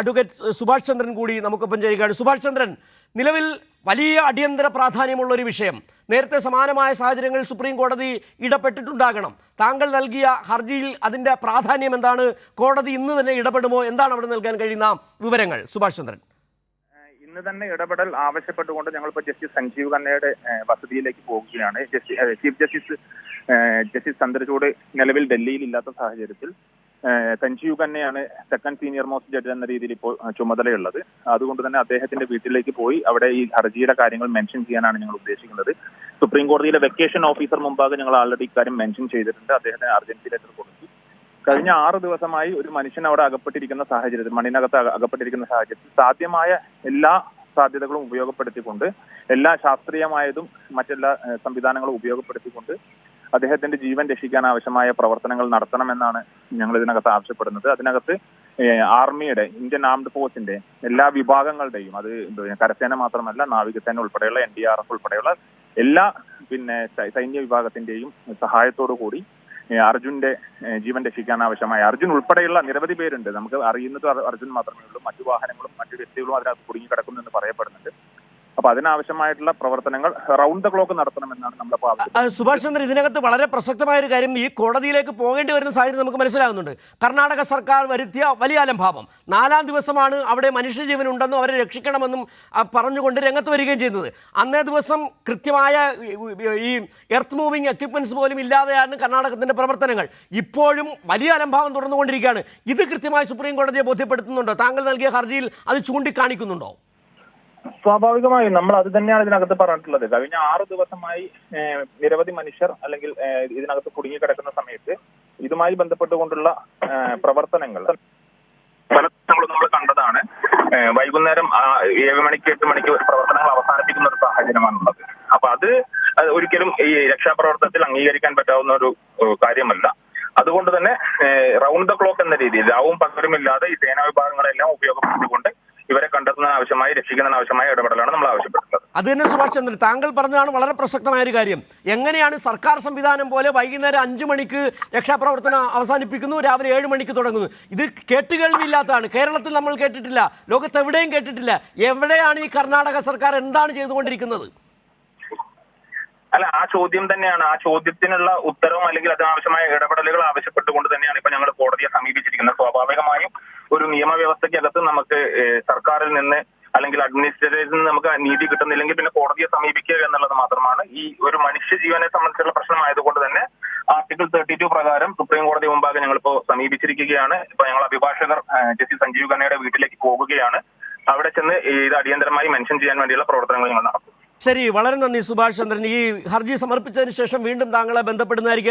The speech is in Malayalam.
അഡ്വക്കേറ്റ് സുഭാഷ് ചന്ദ്രൻ കൂടി നമുക്കൊപ്പം ചേരുകയാണ്. സുഭാഷ് ചന്ദ്രൻ നിലവിൽ വലിയ അടിയന്തര പ്രാധാന്യമുള്ള ഒരു വിഷയം. നേരത്തെ സമാനമായ സാഹചര്യങ്ങൾ സുപ്രീം കോടതി ഇടപെട്ടിട്ടുണ്ടാകണം. താങ്കൾ നൽകിയ ഹർജിയിൽ അതിന്റെ പ്രാധാന്യം എന്താണ്? കോടതി ഇന്ന് തന്നെ ഇടപെടുമോ? എന്താണ് അവിടെ നൽകാൻ കഴിയുന്ന വിവരങ്ങൾ? സുഭാഷ് ചന്ദ്രൻ. ഇന്ന് തന്നെ ഇടപെടൽ ആവശ്യപ്പെട്ടുകൊണ്ട് ഞങ്ങളിപ്പോൾ ജസ്റ്റിസ് സഞ്ജീവ് ഖന്നയുടെ വസതിയിലേക്ക് പോകുകയാണ് justice chief justice justice Chandrachud നിലവിൽ ഡൽഹിയിൽ ഇല്ലാത്ത സാഹചര്യത്തിൽ ഏഹ്, തന്നെയാണ് സെക്കൻഡ് സീനിയർ മോസ്റ്റ് ജഡ്ജ് എന്ന രീതിയിൽ ഇപ്പോൾ ചുമതലയുള്ളത്. അതുകൊണ്ട് തന്നെ അദ്ദേഹത്തിന്റെ വീട്ടിലേക്ക് പോയി അവിടെ ഈ ഹർജിയുടെ കാര്യങ്ങൾ മെൻഷൻ ചെയ്യാനാണ് ഞങ്ങൾ ഉദ്ദേശിക്കുന്നത്. സുപ്രീം കോടതിയിലെ വെക്കേഷൻ ഓഫീസർ മുമ്പാകെ ഞങ്ങൾ ആൾറെഡി ഇക്കാര്യം മെൻഷൻ ചെയ്തിട്ടുണ്ട്. അദ്ദേഹത്തെ അർജൻസി ലെറ്റർ കൊടുത്തു. കഴിഞ്ഞ ആറ് ദിവസമായി ഒരു മനുഷ്യൻ അവിടെ അകപ്പെട്ടിരിക്കുന്ന സാഹചര്യത്തിൽ മണ്ണിനകത്ത് അകപ്പെട്ടിരിക്കുന്ന സാഹചര്യത്തിൽ സാധ്യമായ എല്ലാ സാധ്യതകളും ഉപയോഗപ്പെടുത്തിക്കൊണ്ട് എല്ലാ ശാസ്ത്രീയമായതും മറ്റെല്ലാ സംവിധാനങ്ങളും ഉപയോഗപ്പെടുത്തിക്കൊണ്ട് അദ്ദേഹത്തിന്റെ ജീവൻ രക്ഷിക്കാൻ ആവശ്യമായ പ്രവർത്തനങ്ങൾ നടത്തണമെന്നാണ് ഞങ്ങൾ ഇതിനകത്ത് ആവശ്യപ്പെടുന്നത്. അതിനകത്ത് ആർമിയുടെ ഇന്ത്യൻ ആംഡ് ഫോഴ്സിന്റെ എല്ലാ വിഭാഗങ്ങളുടെയും അത് കരസേന മാത്രമല്ല നാവികസേന ഉൾപ്പെടെയുള്ള എൻ ഡി ആർ എഫ് ഉൾപ്പെടെയുള്ള എല്ലാ പിന്നെ സൈന്യ വിഭാഗത്തിന്റെയും സഹായത്തോടു കൂടി അർജുന്റെ ജീവൻ രക്ഷിക്കാൻ ആവശ്യമായ അർജുൻ ഉൾപ്പെടെയുള്ള നിരവധി പേരുണ്ട്. നമുക്ക് അറിയുന്നത് അർ- അർജുൻ മാത്രമേ ഉള്ളൂ. മറ്റു വാഹനങ്ങളും മറ്റു വ്യക്തികളും അതിനകത്ത് കുടുങ്ങിക്കിടക്കുന്നു എന്ന് പറയപ്പെടുന്നുണ്ട്. അപ്പൊ അതിനാവശ്യമായിട്ടുള്ള പ്രവർത്തനങ്ങൾ റൗണ്ട് ദ ക്ലോക്ക് നടത്തണമെന്നാണ് നമ്മുടെ സുഭാഷ് ചന്ദ്ര ഇതിനകത്ത് വളരെ പ്രസക്തമായ ഒരു കാര്യം ഈ കോടതിയിലേക്ക് പോകേണ്ടി വരുന്ന സാഹചര്യം നമുക്ക് മനസ്സിലാകുന്നുണ്ട്. കർണാടക സർക്കാർ വരുത്തിയ വലിയ അലംഭാവം. നാലാം ദിവസമാണ് അവിടെ മനുഷ്യജീവൻ ഉണ്ടെന്നും അവരെ രക്ഷിക്കണമെന്നും പറഞ്ഞുകൊണ്ട് രംഗത്ത് വരികയും ചെയ്യുന്നത്. അന്നേ ദിവസം കൃത്യമായ ഈ എർത്ത് മൂവിങ് എക്യുപ്മെന്റ്സ് പോലും ഇല്ലാതെയാണ് കർണാടകത്തിന്റെ പ്രവർത്തനങ്ങൾ. ഇപ്പോഴും വലിയ അലംഭാവം തുടർന്നുകൊണ്ടിരിക്കുകയാണ്. ഇത് കൃത്യമായി സുപ്രീം കോടതിയെ ബോധ്യപ്പെടുത്തുന്നുണ്ടോ? താങ്കൾ നൽകിയ ഹർജിയിൽ അത് ചൂണ്ടിക്കാണിക്കുന്നുണ്ടോ? സ്വാഭാവികമായും നമ്മൾ അത് തന്നെയാണ് ഇതിനകത്ത് പറഞ്ഞിട്ടുള്ളത്. കഴിഞ്ഞ ആറ് ദിവസമായി നിരവധി മനുഷ്യർ അല്ലെങ്കിൽ ഇതിനകത്ത് കുടുങ്ങിക്കിടക്കുന്ന സമയത്ത് ഇതുമായി ബന്ധപ്പെട്ടുകൊണ്ടുള്ള പ്രവർത്തനങ്ങൾ നമ്മൾ കണ്ടതാണ്. വൈകുന്നേരം ഏഴ് മണിക്ക് എട്ട് മണിക്ക് പ്രവർത്തനങ്ങൾ അവസാനിപ്പിക്കുന്ന ഒരു സാഹചര്യമാണുള്ളത്. അപ്പൊ അത് ഒരിക്കലും ഈ രക്ഷാപ്രവർത്തനത്തിൽ അംഗീകരിക്കാൻ പറ്റാവുന്ന ഒരു കാര്യമല്ല. അതുകൊണ്ട് തന്നെ റൗണ്ട് ദ ക്ലോക്ക് എന്ന രീതിയിൽ രാവും പകലുമില്ലാതെ ഈ സേനാ വിഭാഗങ്ങളെല്ലാം ഉപയോഗപ്പെടുത്തിക്കൊണ്ട് ആവശ്യമായി രക്ഷിക്കുന്നതിന് ആവശ്യമായ ഇടപെടലാണ് നമ്മൾ ആവശ്യപ്പെടുന്നത്. അത് തന്നെ സുഭാഷ് ചന്ദ്രൻ താങ്കൾ പറഞ്ഞതാണ് വളരെ പ്രസക്തമായ ഒരു കാര്യം. എങ്ങനെയാണ് സർക്കാർ സംവിധാനം പോലെ വൈകുന്നേരം അഞ്ചു മണിക്ക് രക്ഷാപ്രവർത്തനം അവസാനിപ്പിക്കുന്നു രാവിലെ ഏഴ് മണിക്ക് തുടങ്ങുന്നു. ഇത് കേട്ടുകേൾവില്ലാത്തതാണ്. കേരളത്തിൽ നമ്മൾ കേട്ടിട്ടില്ല ലോകത്ത് എവിടെയും കേട്ടിട്ടില്ല. എവിടെയാണ് ഈ കർണാടക സർക്കാർ എന്താണ് ചെയ്തുകൊണ്ടിരിക്കുന്നത്? അല്ല ആ ചോദ്യം തന്നെയാണ്. ആ ചോദ്യത്തിനുള്ള ഉത്തരവും അല്ലെങ്കിൽ അതിനാവശ്യമായ ഇടപെടലുകൾ ആവശ്യപ്പെട്ടുകൊണ്ട് തന്നെയാണ് ഇപ്പൊ ഞങ്ങൾ കോടതിയെ സമീപിച്ചിരിക്കുന്നത്. സ്വാഭാവികമായും ഒരു നിയമവ്യവസ്ഥയ്ക്കകത്ത് നമുക്ക് സർക്കാരിൽ നിന്ന് അല്ലെങ്കിൽ അഡ്മിനിസ്ട്രേറ്ററിൽ നിന്ന് നമുക്ക് നീതി കിട്ടുന്നില്ലെങ്കിൽ പിന്നെ കോടതിയെ സമീപിക്കുക എന്നുള്ളത് മാത്രമാണ്. ഈ ഒരു മനുഷ്യ ജീവനെ സംബന്ധിച്ചുള്ള പ്രശ്നമായതുകൊണ്ട് തന്നെ ആർട്ടിക്കിൾ തേർട്ടി ടു പ്രകാരം സുപ്രീം കോടതി മുമ്പാകെ ഞങ്ങളിപ്പോ സമീപിച്ചിരിക്കുകയാണ്. ഇപ്പൊ ഞങ്ങൾ അഭിഭാഷകർ ജസ്റ്റിസ് സഞ്ജീവ് ഖന്നയുടെ വീട്ടിലേക്ക് പോകുകയാണ്. അവിടെ ചെന്ന് ഇത് അടിയന്തരമായി മെൻഷൻ ചെയ്യാൻ വേണ്ടിയുള്ള പ്രവർത്തനങ്ങൾ ഞങ്ങൾ നടത്തും. ശരി വളരെ നന്ദി സുഭാഷ് ചന്ദ്രൻ. ഈ ഹർജി സമർപ്പിച്ചതിന് ശേഷം വീണ്ടും താങ്കളെ ബന്ധപ്പെടുന്നതായിരിക്കും.